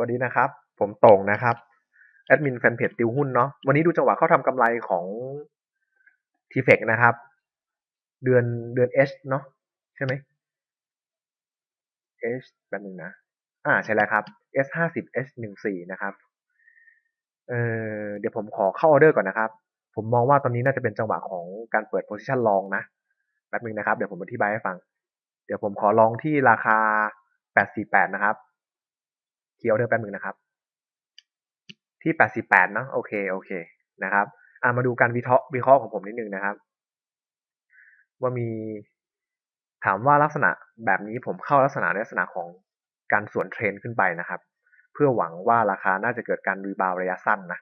วัสดีนะครับ ผมต่งนะครับ แอดมินแฟนเพจติวหุ้นเนาะ วันนี้ดูจังหวะเข้าทำกำไรของ t f เฟกนะครับ เดือนเดือน H เนาะใช่ไหม H แป๊บนึงนะ อ่าใช่แล้วครับ S ห้าสิบ H หนึ่งสี่นะครับ เออเดี๋ยวผมขอเข้าออเดอร์ก่อนนะครับ ผมมองว่าตอนนี้น่าจะเป็นจังหวะของการเปิด position long นะ แป๊บนึงนะครับ เดี๋ยวผมอธิบายให้ฟัง เดี๋ยวผมขอลองที่ราคา848นะครับ เคียวเดอแป๊บนึงนะครับ ที่88เนาะโอเคโอเคนะครับอ่ามาดูการวิเคราะห์วิเคราะห์ของผมนิดนึงนะครับ ว่ามีถามว่าลักษณะแบบนี้ผมเข้าลักษณะในลักษณะของการสวนเทรนขึ้นไปนะครับ เพื่อหวังว่าราคาน่าจะเกิดการรีบาวระยะสั้นนะ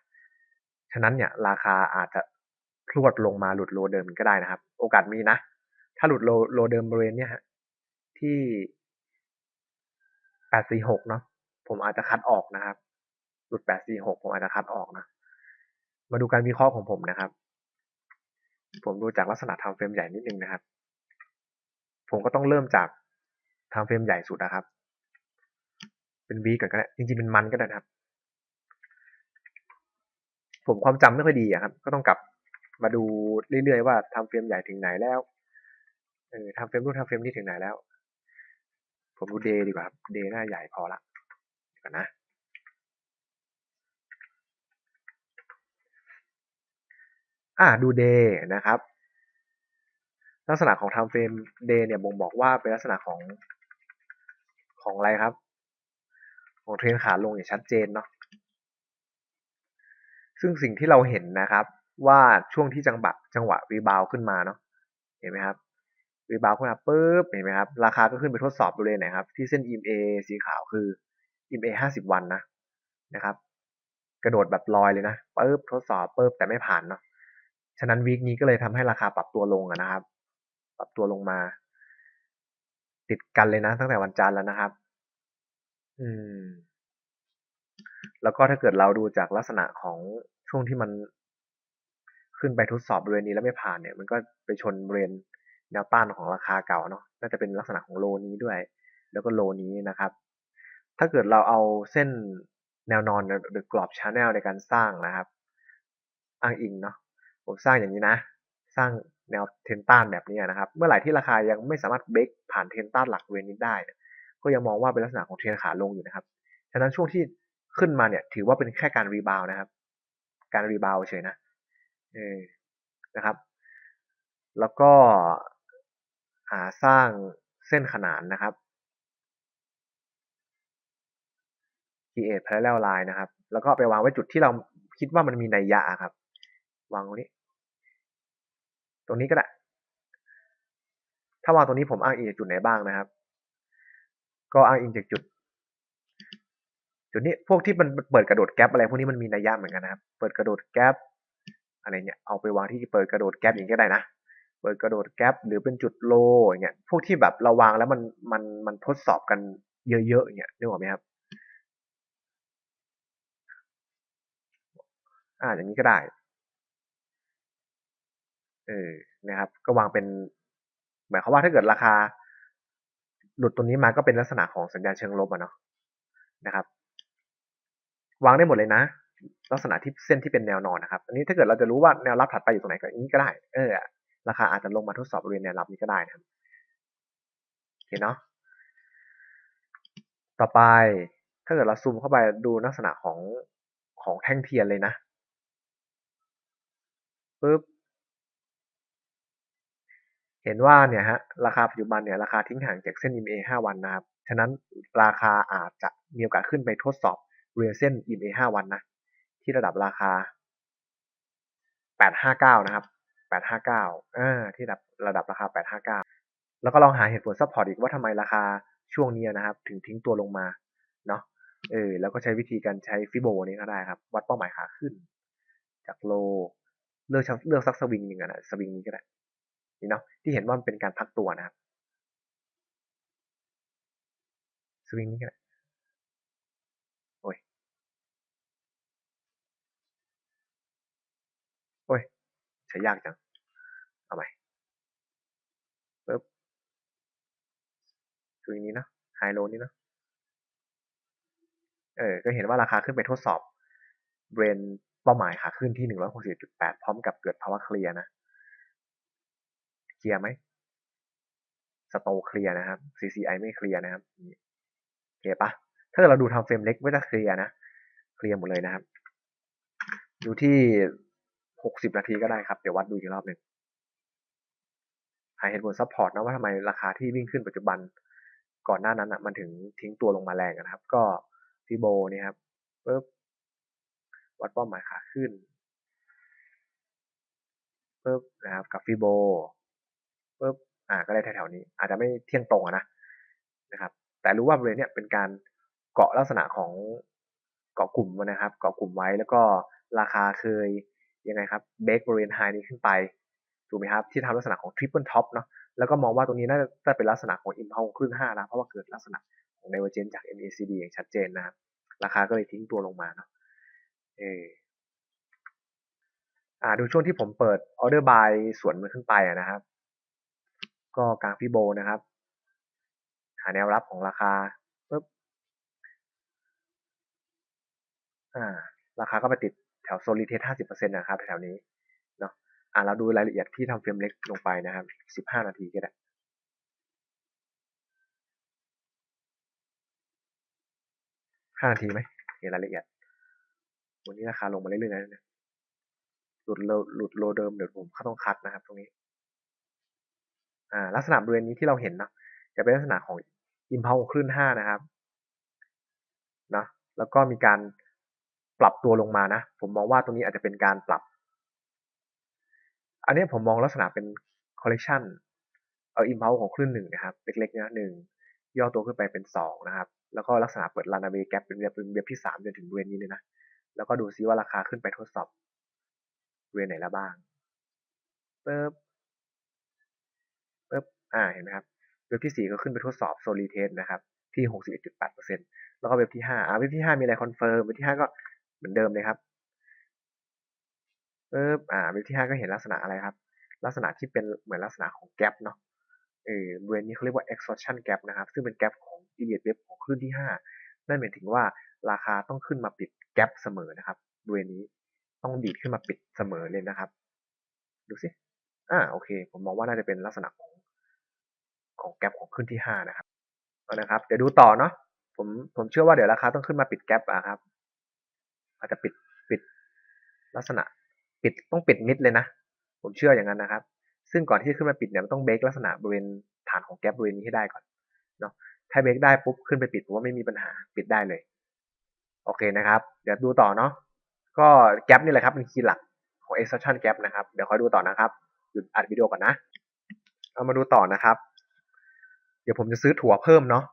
ฉะนั้นเนี่ยราคาอาจจะพรวดลงมาหลุดโลเดิมก็ได้นะครับ โอกาสมีนะ ถ้าหลุดโลโลเดิมบริเวณเนี่ยฮะที่846เนาะ ผมอาจจะคัดออกนะครับ หลุด846ผมอาจจะคัดออกนะ มาดูการวิเคราะห์ของผมนะครับ ผมดูจากลักษณะทำเฟรมใหญ่นิดนึงนะครับ ผมก็ต้องเริ่มจากทำเฟรมใหญ่สุดนะครับ เป็นวีก่อนก็ได้จริงๆเป็นมันก็ได้นะครับ ผมความจำไม่ค่อยดีอะครับ ก็ต้องกลับมาดูเรื่อยๆว่าทำเฟรมใหญ่ถึงไหนแล้วเออทำเฟรมรูนทำเฟรมนี้ถึงไหนแล้ว ผมดูเดย์ดีกว่าครับเดย์หน้าใหญ่พอละ ก่อนนะ อ่าดูเดย์นะครับ ลักษณะของ time frame day เนี่ยบ่งบอกว่าเป็นลักษณะของของอะไรครับ ของเทรนขาลงอย่างชัดเจนเนาะซึ่งสิ่งที่เราเห็นนะครับ ว่าช่วงที่จังหวะจังหวะรีบาวขึ้นมาเนาะเห็นไหมครับรีบาวขึ้นมาปุ๊บเห็นไหมครับราคาก็ขึ้นไปทดสอบบริเวณไหนครับที่เส้น EMA สีขาวคือ MA 50วันนะนะครับ กระโดดแบบลอยเลยนะปุ๊บทดสอบปุ๊บแต่ไม่ผ่านเนาะฉะนั้นวีคนี้ก็เลยทำให้ราคาปรับตัวลงนะครับ ปรับตัวลงมา ติดกันเลยนะ ตั้งแต่วันจันทร์แล้วนะครับ อืม แล้วก็ถ้าเกิดเราดูจากลักษณะของช่วงที่มันขึ้นไปทดสอบบริเวณนี้แล้วไม่ผ่านเนี่ย มันก็ไปชนบริเวณแนวต้านของราคาเก่าเนาะน่าจะเป็นลักษณะของโลนี้ด้วย แล้วก็โลนี้นะครับ ถ้าเกิดเราเอาเส้นแนวนอนหรือกรอบชาแนลในการสร้างนะครับ อ้างอิงเนาะผมสร้างอย่างนี้นะ สร้างแนวเทนต้านแบบนี้นะครับ เมื่อไหร่ที่ราคายังไม่สามารถเบรกผ่านเทนต้านหลักเวนี้ได้ ก็ยังมองว่าเป็นลักษณะของเทรนขาลงอยู่นะครับ ฉะนั้นช่วงที่ขึ้นมาเนี่ย ถือว่าเป็นแค่การรีบาวนะครับ การรีบาวเฉยนะเออนะครับ แล้วก็หาสร้างเส้นขนานนะครับ create parallel line นะครับ แล้วก็ไปวางไว้จุดที่เราคิดว่ามันมีนัยยะครับ วางตรงนี้ ตรงนี้ก็ได้ ถ้าวางตรงนี้ผมอ้างอิงจากจุดไหนบ้างนะครับ ก็อ้างอิงจากจุด จุดนี้พวกที่มันเปิดกระโดดแกลบอะไรพวกนี้มันมีนัยยะเหมือนกันนะครับ เปิดกระโดดแกลบอะไรเนี่ยเอาไปวางที่เปิดกระโดดแกลบอย่างนี้ก็ได้นะเปิดกระโดดแกลบหรือเป็นจุดโลอย่างเงี้ยพวกที่แบบเราวางแล้วมันมันมันทดสอบกันเยอะๆอย่างเงี้ยนึกออกไหมครับ อ่า อย่างนี้ก็ได้ เออนะครับ ก็วางเป็น หมายความว่าถ้าเกิดราคา หลุดตัวนี้มาก็เป็นลักษณะของสัญญาณเชิงลบอะเนาะนะครับ วางได้หมดเลยนะลักษณะที่เส้นที่เป็นแนวนอนนะครับ อันนี้ถ้าเกิดเราจะรู้ว่าแนวรับถัดไปอยู่ตรงไหนก็อย่างนี้ก็ได้ เออ ราคาอาจจะลงมาทดสอบบริเวณแนวรับนี้ก็ได้นะครับโอเคเนาะ ต่อไปถ้าเกิดเราซูมเข้าไปดูลักษณะของของแท่งเทียนเลยนะ ปุ๊บ เห็นว่าเนี่ยฮะราคาปัจจุบันเนี่ยราคาทิ้งห่างจากเส้น EMA 5 วันนะครับ ฉะนั้นราคาอาจจะมีโอกาสขึ้นไปทดสอบเรียนเส้น EMA 5 วันนะ ที่ระดับราคา 859 นะครับ 859อ่าที่ระดับระดับราคา 859 แล้วก็ลองหาเหตุผลซัพพอร์ตอีกว่าทำไมราคาช่วงนี้นะครับ ถึงทิ้งตัวลงมาเนาะเออแล้วก็ใช้วิธีการใช้ฟิโบนี้ก็ได้ครับ วัดเป้าหมายขาขึ้น จากโล เลือกเลือกสักสวิงหนึ่งนะสวิงนี้ก็ได้นี่เนาะที่เห็นว่ามันเป็นการพักตัวนะครับสวิงนี้ก็ได้โอ้ยโอ้ยใช้ยากจังเอาใหม่ปึ๊บสวิงนี้เนาะไฮโลนี้เนาะเออก็เห็นว่าราคาขึ้นไปทดสอบเบรน เป้าหมายขาขึ้นที่หนึ่งร้อยหกสิบจุดแปดพร้อมกับเกิดภาวะเคลียร์นะ เคลียร์ไหมสโตเคลียร์นะครับ CCI ไม่เคลียร์นะครับโอเคปะถ้าเกิดเราดูทำเฟรมเล็กไม่จะเคลียร์นะ เคลียร์หมดเลยนะครับ ดูที่หกสิบนาทีก็ได้ครับ เดี๋ยววัดดูอีกรอบหนึ่งหาเหตุผลซัพพอร์ตนะว่าทำไมราคาที่วิ่งขึ้นปัจจุบันก่อนหน้านั้นอะมันถึงทิ้งตัวลงมาแรงนะครับ ก็ฟิโบนี่ครับปึ๊บ วัดเป้าหมายขาขึ้นปึ๊บนะครับกับฟิโบปึ๊บอ่าก็ได้แถวๆนี้ อาจจะไม่เที่ยงตรงนะนะครับ แต่รู้ว่าบริเวณเนี้ยเป็นการเกาะลักษณะของเกาะกลุ่มนะครับ เกาะกลุ่มไว้แล้วก็ราคาเคยยังไงครับเบรกบริเวณไฮนี้ขึ้นไปถูกไหมครับที่ทำลักษณะของทริปเปิลท็อปเนาะแล้วก็มองว่าตรงนี้น่าจะเป็นลักษณะของอิมพาวครึ่งห้านะเพราะว่าเกิดลักษณะของ divergence จาก MACD อย่างชัดเจนนะครับราคาก็เลยทิ้งตัวลงมาเนาะ เอออ่าดูช่วงที่ผมเปิดออเดอร์บายสวนมันขึ้นไปนะครับ ก็กลางฟิโบนะครับ หาแนวรับของราคาปึ๊บอ่า ราคาก็ไปติดแถวโซลิเทสห้าสิบเปอร์เซ็นต์นะครับ แถวนี้เนาะอ่าเราดูรายละเอียดที่ทำเฟรมเล็กลงไปนะครับสิบห้านาทีก็ได้ห้านาทีไหมเห็นรายละเอียด วันนี้ราคาลงมาเรื่อยๆนะเนี่ยหลุดโลหลุดโลเดิมเดี๋ยวผมเขาต้องคัดนะครับ ตรงนี้ อ่า ลักษณะบริเวณนี้ที่เราเห็นนะจะเป็นลักษณะของอิมพาวคลื่นห้านะครับนะแล้วก็มีการปรับตัวลงมานะ ผมมองว่าตรงนี้อาจจะเป็นการปรับ อันนี้ผมมองลักษณะเป็นคอลเลกชันเอาอิมพาวของคลื่นหนึ่งนะครับ เล็กๆนะหนึ่งย่อตัวขึ้นไปเป็นสองนะครับ แล้วก็ลักษณะเปิดลานาเวแกปเป็นเว็บเป็นเว็บที่สามจนถึงบริเวณนี้เลยนะ แล้วก็ดูซิว่าราคาขึ้นไปทดสอบบริเวณไหนแล้วบ้างปึ๊บปึ๊บอ่าเห็นไหมครับเว็บที่สี่ก็ขึ้นไปทดสอบโซลิเทสนะครับที่หกสิบเอ็ดจุดแล้วก็เว็บที่ห้าอ่าเว็บที่ห้ามีอะไรคอนเฟิร์มเว็บที่ห้าก็เหมือนเดิมเลยครับปึ๊บอ่าเว็บที่ห้าก็เห็นลักษณะอะไรครับ ลักษณะที่เป็นเหมือนลักษณะของแกลบเนาะเออบริเวณนี้เขาเรียกว่า exhaustion gap นะครับ ซึ่งเป็นแกลบของ period wave ของคลื่นที่ห้า นั่นหมายถึงว่าราคาต้องขึ้นมาปิดแกลบเสมอนะครับบริเวณนี้ต้องดีดขึ้นมาปิดเสมอเลยนะครับ ดูสิอ่าโอเค ผมมองว่าน่าจะเป็นลักษณะของของแกลบของขึ้นที่ห้านะครับนะครับ เดี๋ยวดูต่อเนาะผมผมเชื่อว่าเดี๋ยวราคาต้องขึ้นมาปิดแกลบอะครับ อาจจะปิดปิดลักษณะปิดต้องปิดมิดเลยนะ ผมเชื่ออย่างนั้นนะครับ ซึ่งก่อนที่จะขึ้นมาปิดเนี่ยมันต้องเบรกลักษณะบริเวณฐานของแกลบบริเวณนี้ให้ได้ก่อนเนาะ ถ้าเบรกได้ปุ๊บขึ้นไปปิดผมว่าไม่มีปัญหาปิดได้เลย โอเคนะครับ เดี๋ยวดูต่อเนาะก็แกลบนี่แหละครับเป็นคีย์หลักของ extraction gap นะครับ เดี๋ยวคอยดูต่อนะครับหยุดอัดวิดีโอก่อนนะ เอามาดูต่อนะครับ เดี๋ยวผมจะซื้อถั่วเพิ่มเนาะ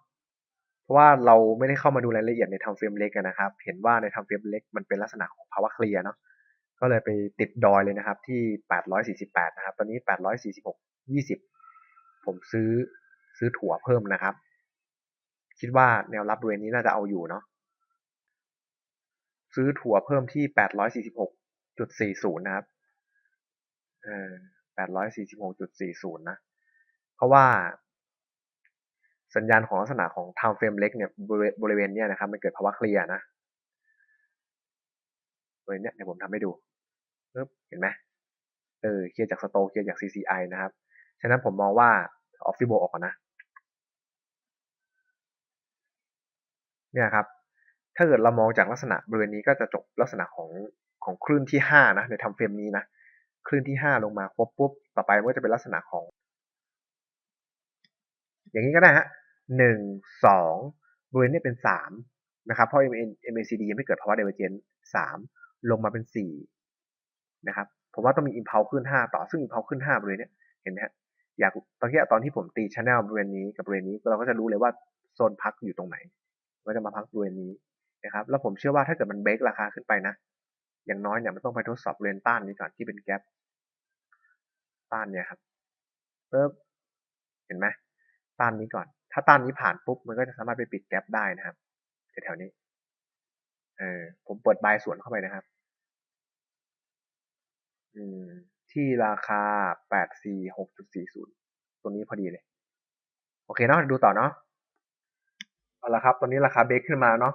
เพราะว่าเราไม่ได้เข้ามาดูรายละเอียดในทำเฟรมเล็กนะครับ เห็นว่าในทำเฟรมเล็กมันเป็นลักษณะของภาวะเคลียร์เนาะก็เลยไปติดดอยเลยนะครับที่ 848 นะครับ ตอนนี้ 846 20 ผมซื้อซื้อถั่วเพิ่มนะครับ คิดว่าแนวรับบริเวณนี้น่าจะเอาอยู่เนาะซื้อถั่วเพิ่มที่ 846.40 นะครับเออ846.40 นะ เพราะว่าสัญญาณของลักษณะของ time frame เล็กเนี่ยบริเวณเนี้ยนะครับ มันเกิดภาวะเคลียร์นะบริเวณเนี้ยเดี๋ยวผมทำให้ดูเห็นไหมเออเคลียร์จากสโตเคลียร์จาก CCI นะครับ ฉะนั้นผมมองว่าออฟฟิโบออกก่อนนะ เนี่ยครับ ถ้าเกิดเรามองจากลักษณะบริเวณนี้ก็จะจบลักษณะของของคลื่นที่ห้านะในทำเฟรมนี้นะคลื่นที่ห้าลงมาครบปุ๊บต่อไปมันก็จะเป็นลักษณะของ อย่างนี้ก็ได้ฮะหนึ่งสองบริเวณนี้เป็นสามนะครับเพราะ MACD ยังไม่เกิดภาวะ divergence สามลงมาเป็นสี่นะครับผมว่าต้องมี impulse ขึ้นห้าต่อซึ่ง impulse ขึ้นห้าบริเวณนี้เห็นไหมฮะอยากตอนที่ตอนที่ผมตี channel บริเวณนี้กับบริเวณนี้เราก็จะรู้เลยว่าโซนพักอยู่ตรงไหน ก็จะมาพักบริเวณนี้นะครับ แล้วผมเชื่อว่าถ้าเกิดมันเบรกราคาขึ้นไปนะ อย่างน้อยเนี่ยมันต้องไปทดสอบบริเวณต้านนี้ก่อนที่เป็นแกลบต้านเนี่ยครับปึ๊บเห็นไหมต้านนี้ก่อน ถ้าต้านนี้ผ่านปุ๊บมันก็จะสามารถไปปิดแกลบได้นะครับแถวๆนี้เออผมเปิดบายสวนเข้าไปนะครับ อืม ที่ราคา846.40ตัวนี้พอดีเลย โอเคเนาะดูต่อเนาะ เอาละครับ ตอนนี้ราคาเบรกขึ้นมาเนาะ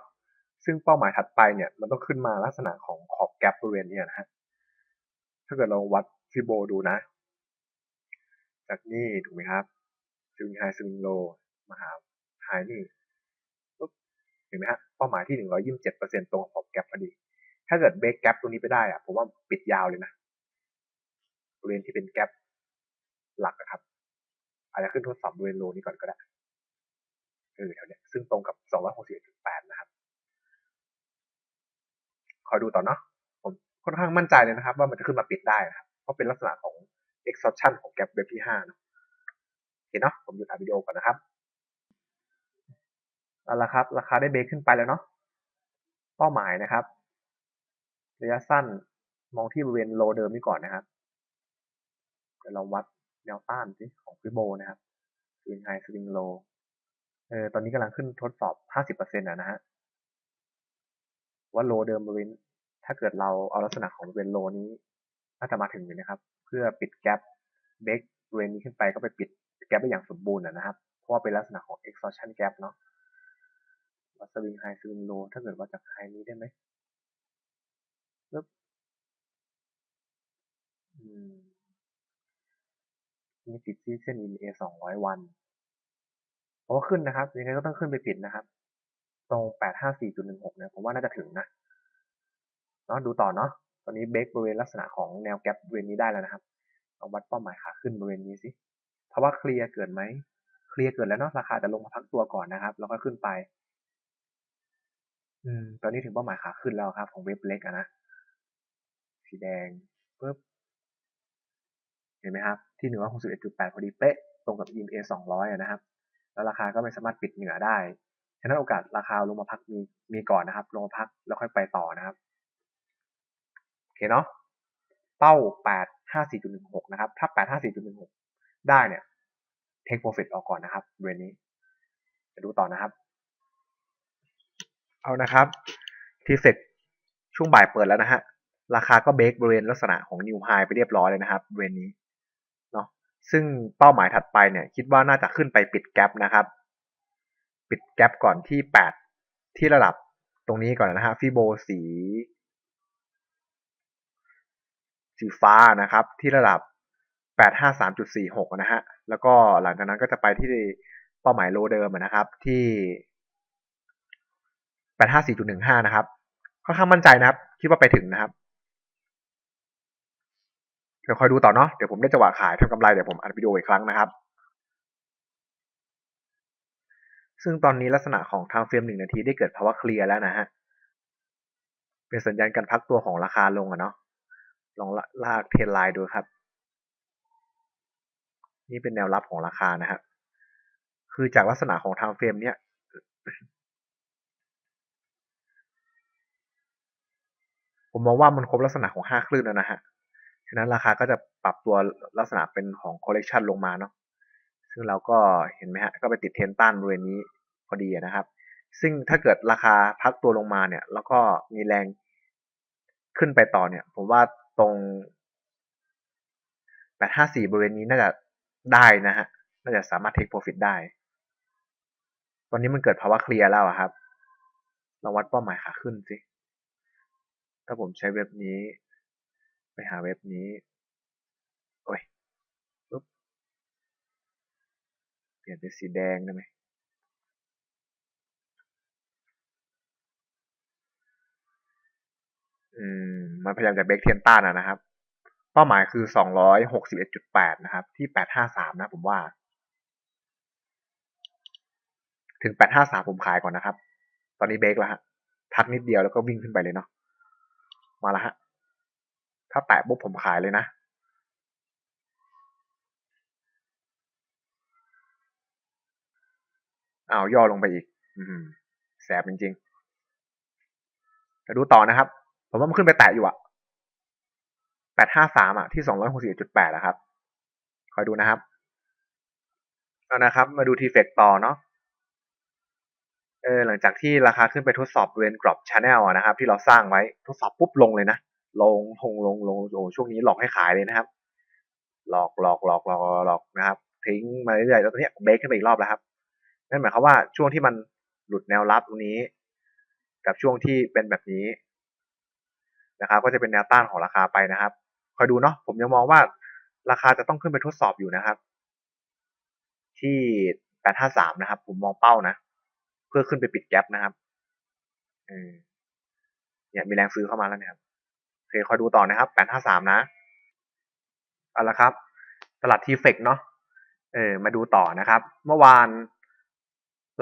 ซึ่งเป้าหมายถัดไปเนี่ย มันต้องขึ้นมาลักษณะของขอบแกลบบริเวณนี้นะฮะ ถ้าเกิดเราวัดฟิโบดูนะ จากนี่ถูกไหมครับซึงไฮซึงโลมาหาไฮนี่ปุ๊บเห็นไหมฮะ เป้าหมายที่127%ตรงขอบแกลบพอดี ถ้าเกิดเบรกแกลบตรงนี้ไปได้อะผมว่าปิดยาวเลยนะ บริเวณที่เป็นแกลบหลักนะครับอาจจะขึ้นทดสอบบริเวณโลนี้ก่อนก็ได้ ออแถวเนี้ยซึ่งตรงกับ 261.8 นะครับ คอยดูต่อเนาะ ผมค่อนข้างมั่นใจเลยนะครับ ว่ามันจะขึ้นมาปิดได้นะครับ เพราะเป็นลักษณะของ exhaustion ของแกลบเว็บที่5เนาะโอเคเนาะ ผมหยุดอัดวิดีโอก่อนนะครับ เอาละครับ ราคาได้เบรกขึ้นไปแล้วเนาะ เป้าหมายนะครับ ระยะสั้นมองที่บริเวณโลเดิมนี้ก่อนนะครับเดี๋ยวเราวัดแนวต้านสิของฟิโบนะครับสวิงไฮสวิงโล เออตอนนี้กำลังขึ้นทดสอบ 50%อะนะฮะ ว่าโลเดิมบริเวณถ้าเกิดเราเอาลักษณะของบริเวณโลนี้น่าจะมาถึงอยู่นะครับ เพื่อปิดแกลบเบรกบริเวณนี้ขึ้นไปก็ไปปิดแกลบได้อย่างสมบูรณ์นะครับ เพราะว่าเป็นลักษณะของ exhaustion gap เนาะวัดสวิงไฮสวิงโลถ้าเกิดว่าจากไฮนี้ได้ไหมปึ๊บอืมมีติดที่เส้น EMA 200วันาขึ้นนะครับ ยังไงก็ต้องขึ้นไปปิดนะครับ ตรง854.16เนี่ยผมว่าน่าจะถึงนะเนาะดูต่อเนาะตอนนี้เบรกบริเวณลักษณะของแนวแกลบบริเวณนี้ได้แล้วนะครับลองวัดเป้าหมายขาขึ้นบริเวณนี้สิเพราะว่าเคลียร์เกิดไหมเคลียร์เกิดแล้วเนาะราคาจะลงมาพักตัวก่อนนะครับ แล้วก็ขึ้นไป อืม ตอนนี้ถึงเป้าหมายขาขึ้นแล้วครับ ของเว็บเล็กอะนะสีแดงปึ๊บเห็นไหมครับ ที่หนึ่งร้อยหกสิบเอ็ดจุดแปดพอดีเป๊ะตรงกับ EMA สองร้อยนะครับ แล้วราคาก็ไม่สามารถปิดเหนือได้ ฉะนั้นโอกาสราคาลงมาพักมีมีก่อนนะครับ ลงมาพักแล้วค่อยไปต่อนะครับโอเคเนาะเป้าแปดห้าสี่จุดหนึ่งหกนะครับ ถ้าแปดห้าสี่จุดหนึ่งหกได้เนี่ย take profit ออกก่อนนะครับเรนนี้จะดูต่อนะครับ เอานะครับทีเฟกช่วงบ่ายเปิดแล้วนะฮะ ราคาก็เบรกบริเวณลักษณะของนิวไฮไปเรียบร้อยเลยนะครับบริเวณนี้ ซึ่งเป้าหมายถัดไปเนี่ยคิดว่าน่าจะขึ้นไปปิดแกลบนะครับ ปิดแกลบก่อนที่ 8 ที่ระดับตรงนี้ก่อนนะฮะฟิโบสี สีฟ้านะครับ ที่ระดับ 853.46 นะฮะ แล้วก็หลังจากนั้นก็จะไปที่เป้าหมายโลเดิมนะครับที่ 854.15 นะครับค่อนข้างมั่นใจนะครับ คิดว่าไปถึงนะครับ ดี๋ยวคอยดูต่อเนาะเดี๋ยวผมได้จังหวะขายทำกำไรเดี๋ยวผมอัดวิดีโออีกครั้งนะครับ ซึ่งตอนนี้ลักษณะของทางเฟรมหนึ่งนาทีได้เกิดภาวะเคลียร์แล้วนะฮะเป็นสัญญาณการพักตัวของราคาลงอะเนาะลองลากเทรนไลน์ดูครับ นี่เป็นแนวรับของราคานะครับคือจากลักษณะของทางเฟรมเนี่ยผมมองว่ามันครบลักษณะของห้าคลื่นแล้วนะฮะ ฉะนั้นราคาก็จะปรับตัวลักษณะเป็นของ correction ลงมาเนาะซึ่งเราก็เห็นไหมฮะก็ไปติดเทนต้านบริเวณนี้พอดีนะครับ ซึ่งถ้าเกิดราคาพักตัวลงมาเนี่ย แล้วก็มีแรงขึ้นไปต่อเนี่ย ผมว่าตรง854บริเวณนี้น่าจะได้นะฮะน่าจะสามารถ take profit ได้ ตอนนี้มันเกิดภาวะเคลียร์แล้วครับเราวัดเป้าหมายขาขึ้นสิ ถ้าผมใช้เว็บนี้ หาเว็บนี้ โอ้ยปุ๊บ เปลี่ยนเป็นสีแดงได้ไหมอืม มันพยายามจะเบรกเทียนต้านนะครับ เป้าหมายคือ261.8นะครับ ที่853นะผมว่า ถึง853ผมขายก่อนนะครับ ตอนนี้เบรกแล้วฮะ ทักนิดเดียวแล้วก็วิ่งขึ้นไปเลยเนาะ มาแล้วฮะ ถ้าแตะปุ๊บผมขายเลยนะ อ้าวย่อลงไปอีก อืมแสบจริงๆจะดูต่อนะครับ ผมว่ามันขึ้นไปแตะอยู่อะแปดห้าสามอะที่สองร้อยหกสิบจุดแปดนะครับ คอยดูนะครับ เอานะครับ มาดูทีเฟกต่อเนาะเออหลังจากที่ราคาขึ้นไปทดสอบบริเวณกรอบชาแนลนะครับ ที่เราสร้างไว้ทดสอบปุ๊บลงเลยนะ ลงลงลงลงโอ้ช่วงนี้หลอกให้ขายเลยนะครับ หลอกหลอกหลอกหลอกหลอกนะครับ ทิ้งมาเรื่อยๆแล้วตอนนี้เบรกขึ้นไปอีกรอบแล้วครับนั่นหมายความว่าช่วงที่มันหลุดแนวรับตรงนี้ กับช่วงที่เป็นแบบนี้นะครับ ก็จะเป็นแนวต้านของราคาไปนะครับคอยดูเนาะผมยังมองว่าราคาจะต้องขึ้นไปทดสอบอยู่นะครับ ที่แปดห้าสามนะครับ ผมมองเป้านะ เพื่อขึ้นไปปิดแกลบนะครับเนี่ยมีแรงซื้อเข้ามาแล้วนะครับ เคคอยดูต่อนะครับแปดห้าสามนะเอาละครับตลาดทีเฟกเนาะเออมาดูต่อนะครับ เมื่อวาน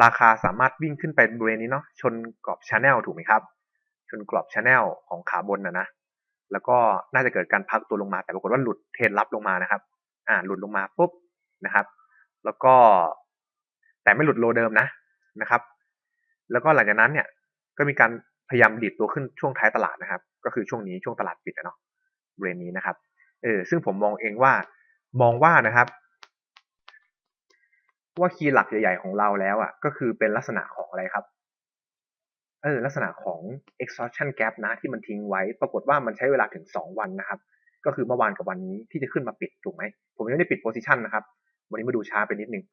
ราคาสามารถวิ่งขึ้นไปบริเวณนี้เนาะชนกรอบชาแนลถูกไหมครับ ชนกรอบชาแนลของขาบนนะนะแล้วก็น่าจะเกิดการพักตัวลงมา แต่ปรากฏว่าหลุดเทรนรับลงมานะครับ อ่า หลุดลงมาปุ๊บนะครับ แล้วก็ แต่ไม่หลุดโลเดิมนะนะครับ แล้วก็หลังจากนั้นเนี่ยก็มีการ พยายามดีดตัวขึ้นช่วงท้ายตลาดนะครับ ก็คือช่วงนี้ช่วงตลาดปิดนะเนาะบริเวณนี้นะครับเออซึ่งผมมองเองว่ามองว่านะครับ ว่าคีย์หลักใหญ่ๆของเราแล้วอะ ก็คือเป็นลักษณะของอะไรครับเออลักษณะของ exhaustion gap นะที่มันทิ้งไว้ ปรากฏว่ามันใช้เวลาถึง 2 วันนะครับ ก็คือเมื่อวานกับวันนี้ที่จะขึ้นมาปิดถูกไหม ผมยังไม่ได้ปิด position นะครับ วันนี้มาดูช้าไปนิดนึง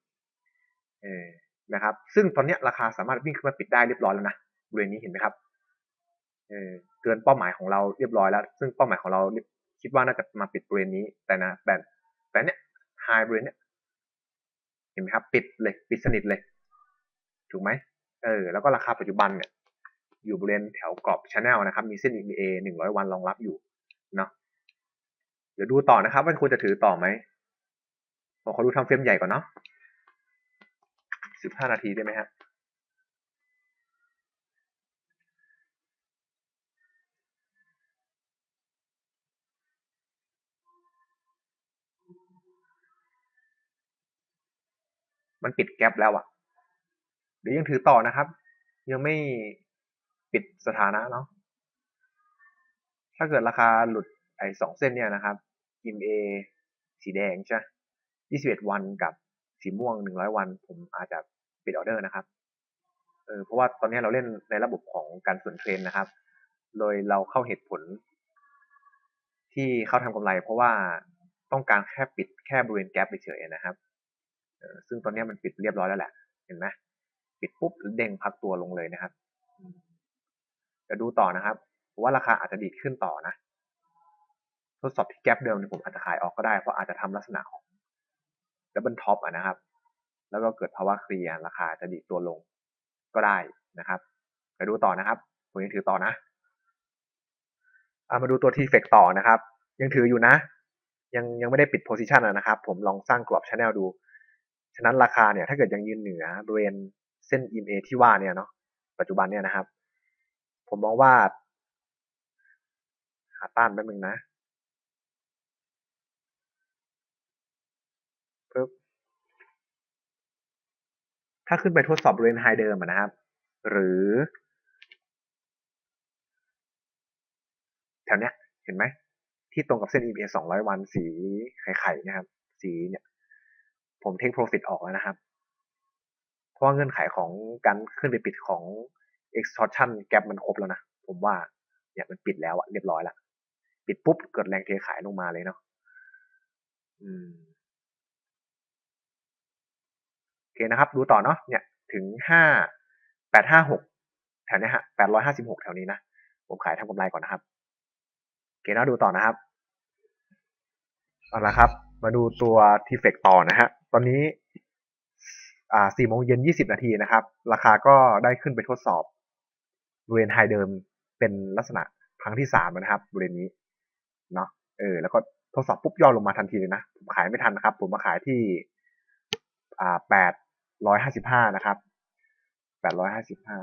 เออนะครับ ซึ่งตอนนี้ราคาสามารถวิ่งขึ้นมาปิดได้เรียบร้อยแล้วนะบริเวณนี้เห็นไหมครับ เออเกินเป้าหมายของเราเรียบร้อยแล้ว ซึ่งเป้าหมายของเราคิดว่าน่าจะมาปิดบริเวณนี้ แต่นะแต่แต่เนี้ย high บริเวณเนี้ยเห็นไหมครับ ปิดเลยปิดสนิทเลย ถูกไหมเออ แล้วก็ราคาปัจจุบันเนี่ยอยู่บริเวณแถวกรอบช n แนลนะครับ มีเส้น EMA 100 วันรองรับอยู่เนาะเดี๋ยวดูต่อนะครับ ว่าควรจะถือต่อไหมผมขอดูทำเฟรมใหญ่ก่อนเนาะ15 นาทีได้ไหมฮะ มันปิดแกลบแล้วอะ่ะ เดี๋ยวยังถือต่อนะครับ ยังไม่ปิดสถานะเนาะถ้าเกิดราคาหลุดไอ้สองเส้นเนี่ยนะครับกิมเอสีแดงใช่21วันกับสีม่วง100วัน ผมอาจจะปิดออเดอร์นะครับ เออเพราะว่าตอนนี้เราเล่นในระบบของการส่วนเทรนนะครับ โดยเราเข้าเหตุผล ที่เข้าทำกำไร เพราะว่าต้องการแค่ปิดแค่บริเวณแกลบเฉยๆนะครับ ซึ่งตอนนี้มันปิดเรียบร้อยแล้วแหละ เห็นไหมปิดปุ๊บเด้งพักตัวลงเลยนะครับจะดูต่อนะครับว่าราคาอาจจะดีดขึ้นต่อนะ ทดสอบที่แกลบเดิมผมอาจจะขายออกก็ได้ เพราะอาจจะทำลักษณะของดับเบิลท็อปนะครับ แล้วก็เกิดภาวะเคลียร์ราคาจะดีดตัวลงก็ได้นะครับไปดูต่อนะครับ ผมยังถือต่อนะามาดูตัวทีเฟกต่อนะครับ ยังถืออยู่นะ ยังยังไม่ได้ปิดโพซิชันนะครับ ผมลองสร้างกรอบชแนลดู ฉะนั้นราคาเนี่ยถ้าเกิดยังยืนเหนือบริเวณเส้น EMA ที่ว่าเนี่ยเนาะปัจจุบันเนี่ยนะครับ ผมมองว่าหาต้านแป๊บนึงนะปึ๊บถ้าขึ้นไปทดสอบบริเวณไฮเดิมนะครับ หรือ แถวเนี้ยเห็นไหมที่ตรงกับเส้น EMA 200 วันสีไข่ๆนะครับ สีเนี่ย ผมเทคโปรฟิตออกแล้วนะครับ เพราะว่าเงื่อนไขของการขึ้นไปปิดของ extortion gap มันครบแล้วนะ ผมว่าเนี่ยมันปิดแล้วอะเรียบร้อยละปิดปุ๊บเกิดแรงเทขายลงมาเลยเนาะอืมโอเคนะครับ ดูต่อเนาะเนี่ยถึงห้าแปดห้าหกแถวนี้ฮะแปดร้อยห้าสิบหกแถวนี้นะ ผมขายทำกำไรก่อนนะครับโอเคนะดูต่อนะครับเอาละครับ มาดูตัวทีเฟกต่อนะฮะ ตอนนี้อ่าสี่โมงเย็นยี่สิบนาทีนะครับ ราคาก็ได้ขึ้นไปทดสอบบริเวณไฮเดิมเป็นลักษณะครั้งที่สามนะครับบริเวณนี้เนาะเออแล้วก็ทดสอบปุ๊บย่อลงมาทันทีเลยนะผมขายไม่ทันนะครับ ผมมาขายที่อ่าแปดร้อยห้าสิบห้านะครับแปดร้อยห้าสิบห้า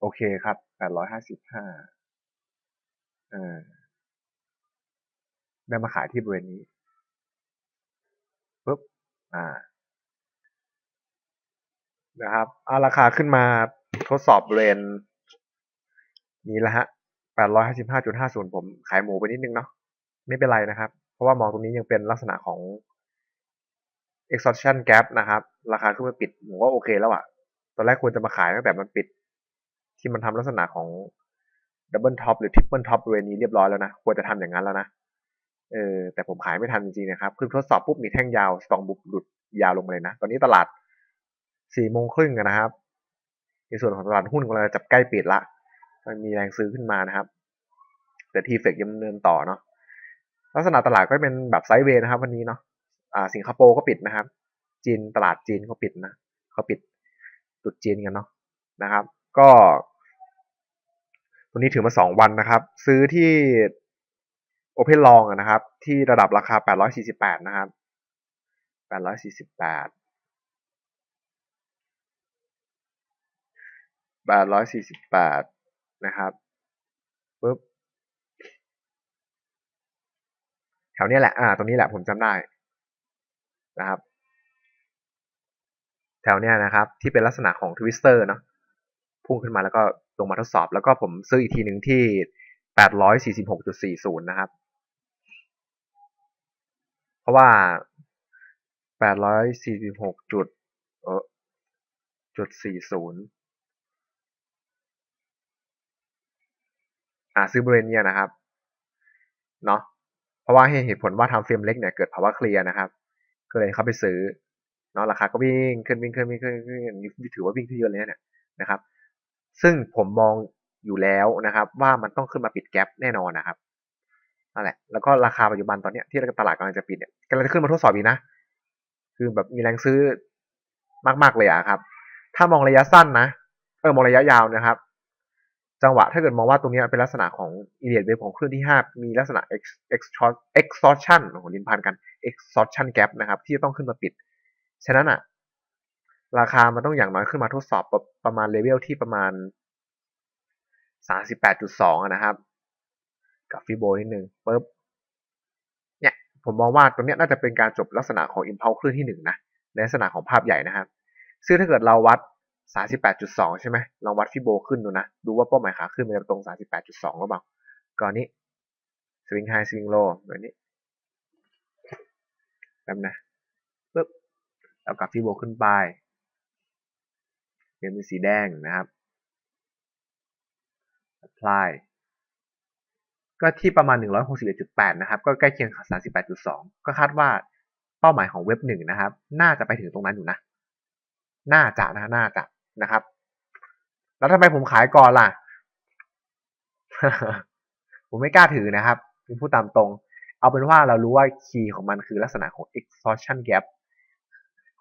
โอเคครับแปดร้อยห้าสิบห้าเออได้มาขายที่บริเวณนี้ อ่านะครับเอาราคาขึ้นมาทดสอบบริเวณนี้แล้วฮะแปดร้อยห้าสิบห้าจุดห้าศูนย์ผมขายหมูไปนิดนึงเนาะไม่เป็นไรนะครับ เพราะว่ามองตรงนี้ยังเป็นลักษณะของ exhaustion gap นะครับ ราคาขึ้นมาปิดผมว่าโอเคแล้วอะตอนแรกควรจะมาขายตั้งแต่มันปิด ที่มันทำลักษณะของ double top หรือ triple top บริเวณนี้เรียบร้อยแล้วนะ ควรจะทำอย่างนั้นแล้วนะ เออแต่ผมขายไม่ทันจริงๆนะครับ คือทดสอบปุ๊บมีแท่งยาวสตองบุกหลุดยาวลงมาเลยนะ ตอนนี้ตลาดสี่โมงครึ่งนะครับ ในส่วนของตลาดหุ้นกำลังจะใกล้ปิดละ มันมีแรงซื้อขึ้นมานะครับ แต่ทีเฟกยังเนินต่อเนาะ ลักษณะตลาดก็เป็นแบบไซด์เวย์นะครับ วันนี้เนาะ อ่า สิงคโปร์ก็ปิดนะครับ จีนตลาดจีนก็ปิดนะเขาปิดตุดจีนกันเนาะนะครับ ก็ ตัวนี้ถือมาสองวันนะครับ ซื้อที่ โอเพนลองนะครับ ที่ระดับราคา 848 นะครับ 848 848 นะครับปุ๊บแถวนี้แหละ อ่า ตรงนี้แหละผมจำได้นะครับ แถวเนี้ยนะครับ ที่เป็นลักษณะของทวิสเตอร์เนาะพุ่งขึ้นมาแล้วก็ลงมาทดสอบ แล้วก็ผมซื้ออีกทีหนึ่งที่ 846.40 นะครับ เพราะว่า846จุดเออจุด40อ่าซื้อบริเวณนี้นะครับเนาะเพราะว่าเหตุผลว่าทำเฟรมเล็กเนี่ยเกิดภาวะเคลียร์นะครับ ก็เลยเข้าไปซื้อเนาะราคาก็วิ่งขึ้นวิ่งขึ้นวิ่งขึ้นวิ่งนี่ถือว่าวิ่งขึ้นเยอะเลยเนี่ยนะครับ ซึ่งผมมองอยู่แล้วนะครับ ว่ามันต้องขึ้นมาปิดแกลบแน่นอนนะครับ นั่นแหละแล้วก็ราคาปัจจุบันตอนเนี้ยที่ตลาดกำลังจะปิดเนี่ยกำลังจะขึ้นมาทดสอบอีกนะ คือแบบมีแรงซื้อมาก ๆเลยอะครับ ถ้ามองระยะสั้นนะเออมองระยะยาวนะครับ จังหวะถ้าเกิดมองว่าตรงนี้เป็นลักษณะของอีเดียเวฟของคลื่นที่ 5 มีลักษณะ exhaustion โอ้โหลินพันกัน exhaustion gap นะครับ ที่จะต้องขึ้นมาปิด ฉะนั้นอะราคามันต้องอย่างน้อยขึ้นมาทดสอบประมาณเลเวลที่ประมาณ 38.2นะครับ กับฟิโบนิดนึงปึ๊บเนี่ยผมมองว่าตรงนี้น่าจะเป็นการจบลักษณะของ impulse คลื่นที่1นะในลักษณะของภาพใหญ่นะครับ ซึ่งถ้าเกิดเราวัด 38.2 ใช่ไหมลองวัดฟิโบขึ้นดูนะ ดูว่าเป้าหมายขาขึ้นมันจะตรง 38.2 หรือเปล่าก่อนนี้ swing high swing low แบบนี้แบบนะปึ๊บแล้วกับฟิโบขึ้นไปเป็นสีแดงนะครับ apply ก็ที่ประมาณ 161.8 นะครับ ก็ใกล้เคียงกับ 38.2 ก็คาดว่าเป้าหมายของเว็บหนึ่งนะครับ น่าจะไปถึงตรงนั้นอยู่นะ น่าจะนะ น่าจะนะครับ แล้วทำไมผมขายก่อนล่ะ ผมไม่กล้าถือนะครับพูดตามตรง เอาเป็นว่าเรารู้ว่าคีย์ของมันคือลักษณะของ exhaustion gap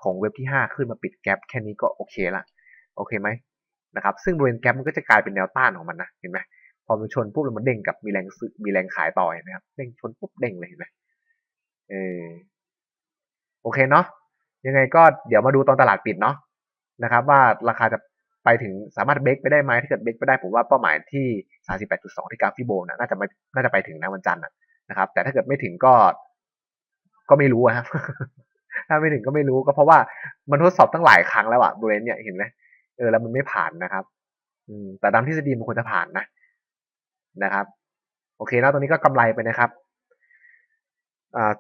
ของเว็บที่ 5 ขึ้นมาปิดแกลบแค่นี้ก็โอเคละ โอเคไหมนะครับ ซึ่งบริเวณแกลบมันก็จะกลายเป็นแนวต้านของมันนะ เห็นไหม พอมันชนปุ๊บแล้วมันเด้งกับมีแรงซื้อมีแรงขายต่อเห็นไหมครับเด้งชนปุ๊บเด้งเลยเห็นไหมเออโอเคเนาะยังไงก็เดี๋ยวมาดูตอนตลาดปิดเนาะนะครับ ว่าราคาจะไปถึงสามารถเบรกไปได้ไหมถ้าเกิดเบรกไปได้ผมว่าเป้าหมายที่ 38.2 ที่กราฟฟิโบนะน่าจะไม่น่าจะไปถึงนะวันจันทร์นะครับ แต่ถ้าเกิดไม่ถึงก็ ก็ไม่รู้ครับ ถ้าไม่ถึงก็ไม่รู้ก็เพราะว่ามันทดสอบตั้งหลายครั้งแล้วอะบริเวณเนี่ยเห็นไหมเออแล้วมันไม่ผ่านนะครับ อืมแต่ตามทฤษฎีมันควรจะผ่านนะ นะครับ โอเคนะตรงนี้ก็กำไรไปนะครับ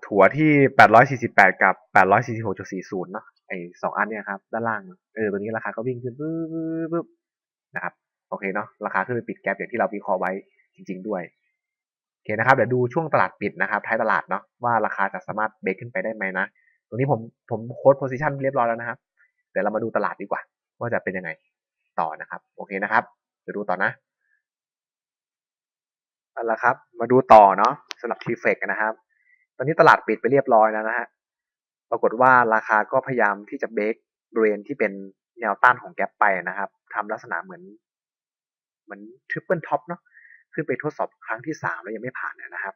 ถั่วที่ 848 กับ 846.40 เนาะไอสองอันเนี่ยครับ ด้านล่าง เออ ตัวนี้ราคาก็วิ่งขึ้นปึ๊บปึ๊บนะครับ โอเคเนาะ ราคาขึ้นไปปิดแกลบอย่างที่เราวิเคราะห์ไว้จริง ๆ ด้วย โอเคนะครับ เดี๋ยวดูช่วงตลาดปิดนะครับ ท้ายตลาดเนาะ ว่าราคาจะสามารถเบรกขึ้นไปได้ไหมนะ ตรงนี้ผม ผมโค้ดโพซิชันเรียบร้อยแล้วนะครับ เดี๋ยวเรามาดูตลาดดีกว่า ว่าจะเป็นยังไงต่อนะครับ โอเคนะครับ เดี๋ยวดูต่อนะ เอาละครับ มาดูต่อเนาะสำหรับทีเฟกนะครับ ตอนนี้ตลาดปิดไปเรียบร้อยแล้วนะฮะ ปรากฏว่าราคาก็พยายามที่จะเบรกบริเวณที่เป็นแนวต้านของแกลบไปนะครับทำลักษณะเหมือน เหมือนทริปเปิลท็อปเนาะขึ้นไปทดสอบครั้งที่สามแล้วยังไม่ผ่านนะครับ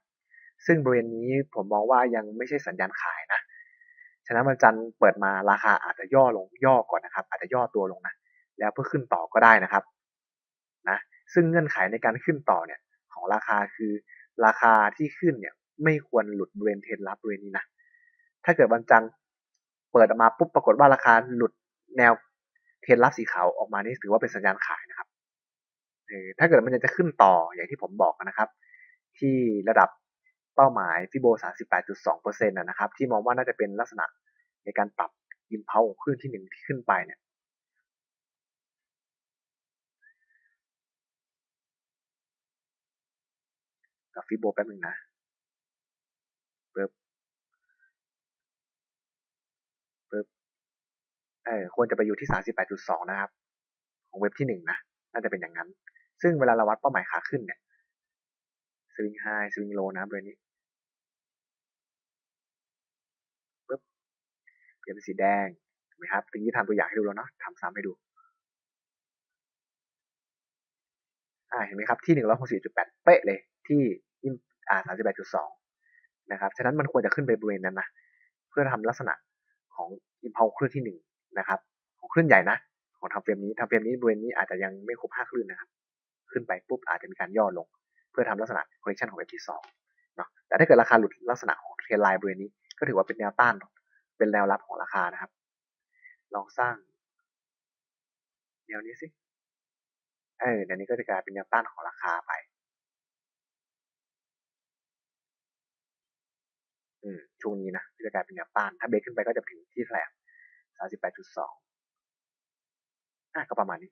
ซึ่งบริเวณนี้ผมมองว่ายังไม่ใช่สัญญาณขายนะ ฉะนั้นวันจันทร์เปิดมาราคาอาจจะย่อลงย่อก่อนนะครับ อาจจะย่อตัวลงนะ แล้วเพื่อขึ้นต่อก็ได้นะครับ นะ ซึ่งเงื่อนไขในการขึ้นต่อเนี่ย ของราคาคือราคาที่ขึ้นเนี่ยไม่ควรหลุดบริเวณเทรนรับบริเวณนี้นะ ถ้าเกิดวันจันทร์เปิดออกมาปุ๊บปรากฏว่าราคาหลุดแนวเทรนรับสีขาวออกมานี่ถือว่าเป็นสัญญาณขายนะครับถ้าเกิดมันจะขึ้นต่ออย่างที่ผมบอกนะครับ ที่ระดับเป้าหมายฟิโบ 38.2%นะครับ ที่มองว่าน่าจะเป็นลักษณะในการปรับอิมเพลขึ้นที่หนึ่งที่ขึ้นไปเนี่ย กับฟิโบแป๊บหนึ่งนะปึ๊บปึ๊บเออควรจะไปอยู่ที่ 38.2 นะครับ ของเว็บที่หนึ่งนะ น่าจะเป็นอย่างนั้น ซึ่งเวลาเราวัดเป้าหมายขาขึ้นเนี่ยสวิงไฮสวิงโลนะบริเวณนี้ปึ๊บเปลี่ยนเป็นสีแดงเห็นไหมครับตะกี้ทำตัวอย่างให้ดูแล้วเนาะทำซ้ำให้ดูอ่าเห็นไหมครับที่หนึ่งร้อยหกสิบจุดแปดเป๊ะเลยที่ อ่าสามสิบแปดจุดสองนะครับ ฉะนั้นมันควรจะขึ้นไปบริเวณนั้นนะ เพื่อทำลักษณะของอิมพ l ลคลื่นที่หนึ่งนะครับ ของคลื่นใหญ่นะ ของทำเฟรมนี้ทำเฟรมนี้บริเวณนี้อาจจะยังไม่ครบห้าคลื่นนะครับ ขึ้นไปปุ๊บอาจจะมีการย่อลง เพื่อทำลักษณะ correction ของเว็บที่สองเนาะ แต่ถ้าเกิดราคาหลุดลักษณะของเทรนไลน์บริเวณนี้ ก็ถือว่าเป็นแนวต้าน เป็นแนวรับของราคานะครับ ลองสร้างแนวนี้สิ เออแนวนี้ก็จะกลายเป็นแนวต้านของราคาไป อืม ช่วงนี้นะจะกลายเป็นแนวต้าน ถ้าเบรกขึ้นไปก็จะถึงที่แถลสามสิบแปดจุดสองอะก็ประมาณนี้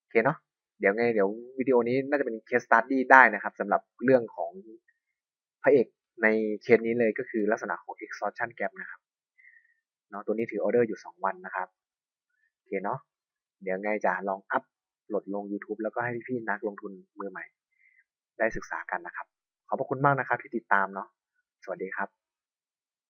โอเคเนาะเดี๋ยวไงเดี๋ยววิดีโอนี้น่าจะเป็นเคสสตัดดี้ได้นะครับสำหรับเรื่องของพระเอกในเคสนี้เลยก็คือลักษณะของ exhaustion gap นะครับเนาะตัวนี้ถือออเดอร์อยู่สองวันนะครับโอเคเนาะเดี๋ยวไงจะลองอัพโหลดลง YouTube แล้วก็ให้พี่ๆนักลงทุนมือใหม่ ได้ศึกษากันนะครับ ขอบพระคุณมากนะครับที่ติดตามเนาะ สวัสดีครับ